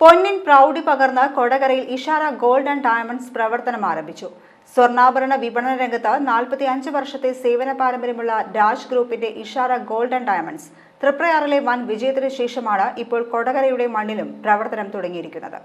പൊന്നിൻ പ്രൗഢി പകർന്ന് കൊടകരയിൽ ഇഷാര ഗോൾഡ് ആൻഡ് ഡയമണ്ട്സ് പ്രവർത്തനം ആരംഭിച്ചു. സ്വർണാഭരണ വിപണന രംഗത്ത് നാൽപ്പത്തി അഞ്ച് വർഷത്തെ സേവന പാരമ്പര്യമുള്ള രാജ് ഗ്രൂപ്പിന്റെ ഇഷാര ഗോൾഡ് ആൻഡ് ഡയമണ്ട്സ് തൃപ്രയാറിലെ വൻ വിജയത്തിന് ശേഷമാണ് ഇപ്പോൾ കൊടകരയുടെ മണ്ണിലും പ്രവർത്തനം തുടങ്ങിയിരിക്കുന്നത്.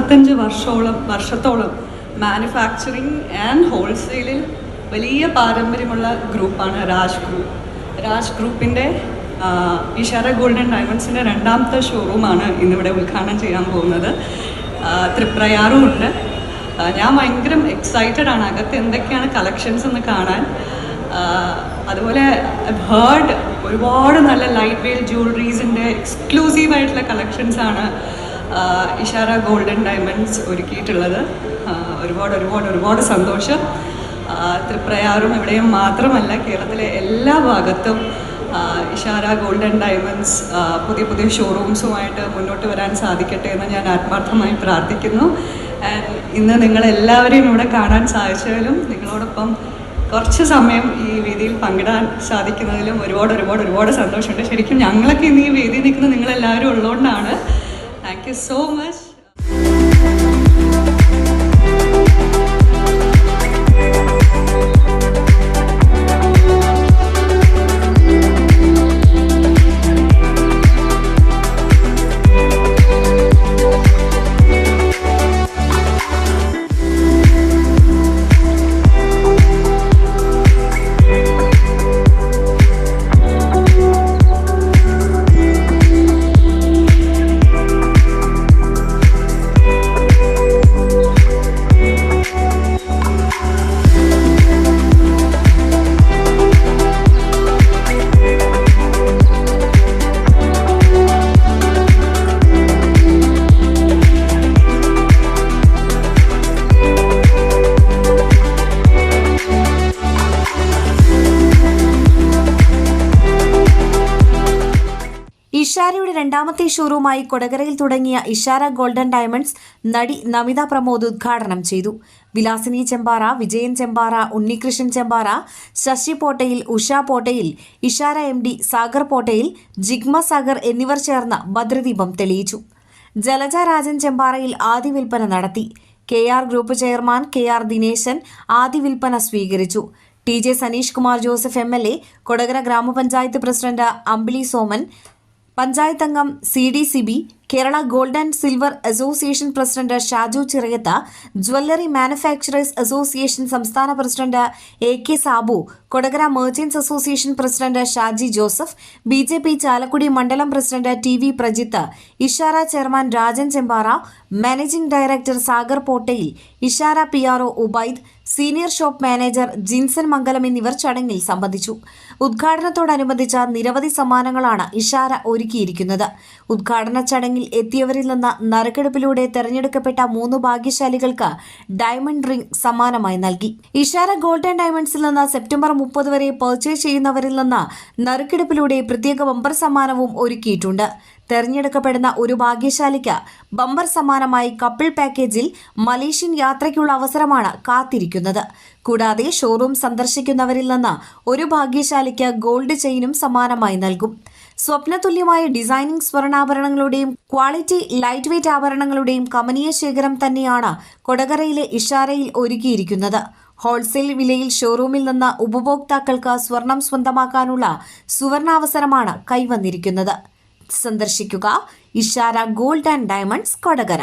നാൽപ്പത്തഞ്ച് വർഷോളം വർഷത്തോളം മാനുഫാക്ചറിങ് ആൻഡ് ഹോൾസെയിലിൽ വലിയ പാരമ്പര്യമുള്ള ഗ്രൂപ്പാണ് രാജ് ഗ്രൂപ്പ്. രാജ് ഗ്രൂപ്പിന്റെ ഇഷാര ഗോൾഡൻ ഡയമണ്ട്സിന്റെ രണ്ടാമത്തെ ഷോറൂമാണ് ഇന്നിവിടെ ഉദ്ഘാടനം ചെയ്യാൻ പോകുന്നത്. തൃപ്രയാറും ഉണ്ട് ഞാൻ ഭയങ്കര എക്സൈറ്റഡ് ആണ്. അകത്ത് എന്തൊക്കെയാണ് കളക്ഷൻസ് എന്ന് കാണാൻ. അതുപോലെ ഹേർഡ് ഒരുപാട് നല്ല ലൈറ്റ് വെയിൽ ജ്വല്ലറീസിന്റെ എക്സ്ക്ലൂസീവ് ആയിട്ടുള്ള കളക്ഷൻസ് ആണ്. ആ, ഇഷാര ഗോൾഡൻ ഡയമണ്ട്സ് ഒരുക്കിയിട്ടുള്ളത്. ഒരുപാട് ഒരുപാട് ഒരുപാട് സന്തോഷം. തൃപ്രയാറും ഇവിടെയും മാത്രമല്ല കേരളത്തിലെ എല്ലാ ഭാഗത്തും ഇഷാര ഗോൾഡൻ ഡയമണ്ട്സ് പുതിയ പുതിയ ഷോറൂംസുമായിട്ട് മുന്നോട്ട് വരാൻ സാധിക്കട്ടെ എന്ന് ഞാൻ ആത്മാർത്ഥമായി പ്രാർത്ഥിക്കുന്നു. ആൻഡ് ഇന്ന് നിങ്ങളെല്ലാവരെയും ഇവിടെ കാണാൻ സാധിച്ചതിലും നിങ്ങളോടൊപ്പം കുറച്ച് സമയം ഈ വേദിയിൽ പങ്കിടാൻ സാധിക്കുന്നതിലും ഒരുപാട് ഒരുപാട് ഒരുപാട് സന്തോഷമുണ്ട്. ശരിക്കും ഞങ്ങളൊക്കെ ഇന്ന് ഈ വേദിയിൽ നിൽക്കുന്ന നിങ്ങളെല്ലാവരും ഉള്ളതുകൊണ്ടാണ് Thank you so much. രണ്ടാമത്തെ ഷോറൂമായി കൊടകരയിൽ തുടങ്ങിയ ഇഷാര ഗോൾഡൻ ഡയമണ്ട്സ് നടി നമിത പ്രമോദ് ഉദ്ഘാടനം ചെയ്തു. വിലാസിനി ചെമ്പാറ വിജയൻ ചെമ്പാറ ഉണ്ണികൃഷ്ണൻ ചെമ്പാറ ശശി പോട്ടയിൽ ഉഷ പോട്ടയിൽ ഇഷാര എം ഡി സാഗർ പോട്ടയിൽ ജിഗ്മ സാഗർ എന്നിവർ ചേർന്ന് ഭദ്രദീപം തെളിയിച്ചു. ജലജ രാജൻ ചെമ്പാറയിൽ ആദ്യ വിൽപ്പന നടത്തി. K R group chairman K R Dineshan ആദ്യ വിൽപ്പന സ്വീകരിച്ചു. T J Saneesh Kumar Joseph M L A Kodakara ഗ്രാമപഞ്ചായത്ത് പ്രസിഡന്റ് അമ്പിളി സോമൻ പഞ്ചായത്ത് അംഗം C D C B Kerala gold and silver association president Shaju Chirayath jewellery manufacturers association സംസ്ഥാന president A K Sabu Kodakara merchants association president Shaji Joseph B J P Chalakudy മണ്ഡലം president T V Prajith Ishara chairman Rajan Chembara managing director Sagar Pottayil Ishara P R O Ubaid senior shop manager Jinson Mangalam എന്നിവർ ചടങ്ങിൽ സംബന്ധിച്ചു. ഉദ്ഘാടനത്തോടനുബന്ധിച്ച നിരവധി സമ്മാനങ്ങളാണ് ഇഷാര ഒരുക്കിയിരിക്കുന്നത്. ഉദ്ഘാടന ചടങ്ങിൽ എത്തിയവരിൽ നിന്ന് നറുക്കെടുപ്പിലൂടെ തെരഞ്ഞെടുക്കപ്പെട്ട മൂന്ന് ഭാഗ്യശാലികൾക്ക് ഡയമണ്ട് റിംഗ് സമ്മാനമായി നൽകി. ഇഷാര ഗോൾഡൻ ഡയമണ്ട്സിൽ നിന്ന് സെപ്റ്റംബർ മുപ്പത് വരെ പർച്ചേസ് ചെയ്യുന്നവരിൽ നിന്ന് നറുക്കെടുപ്പിലൂടെ പ്രത്യേക ബമ്പർ സമ്മാനവും ഒരുക്കിയിട്ടുണ്ട്. തെരഞ്ഞെടുക്കപ്പെടുന്ന ഒരു ഭാഗ്യശാലിക്ക് ബമ്പർ സമ്മാനമായി കപ്പിൾ പാക്കേജിൽ മലേഷ്യൻ യാത്രയ്ക്കുള്ള അവസരമാണ് കാത്തിരിക്കുന്നത്. കൂടാതെ ഷോറൂം സന്ദർശിക്കുന്നവരിൽ നിന്ന് ഒരു ഭാഗ്യശാലിക്ക് ഗോൾഡ് ചെയിനും സമ്മാനമായി നൽകും. സ്വപ്നതുല്യമായ ഡിസൈനിങ് സ്വർണാഭരണങ്ങളുടെയും ക്വാളിറ്റി ലൈറ്റ് വെയ്റ്റ് ആഭരണങ്ങളുടെയും കമനീയ ശേഖരം തന്നെയാണ് കൊടകരയിലെ ഇഷാരയിൽ ഒരുക്കിയിരിക്കുന്നത്. ഹോൾസെയിൽ വിലയിൽ ഷോറൂമിൽ നിന്ന് ഉപഭോക്താക്കൾക്ക് സ്വർണം സ്വന്തമാക്കാനുള്ള സുവർണാവസരമാണ് കൈവന്നിരിക്കുന്നത്. സന്ദർശിക്കുക Ishara gold and diamonds Kodakara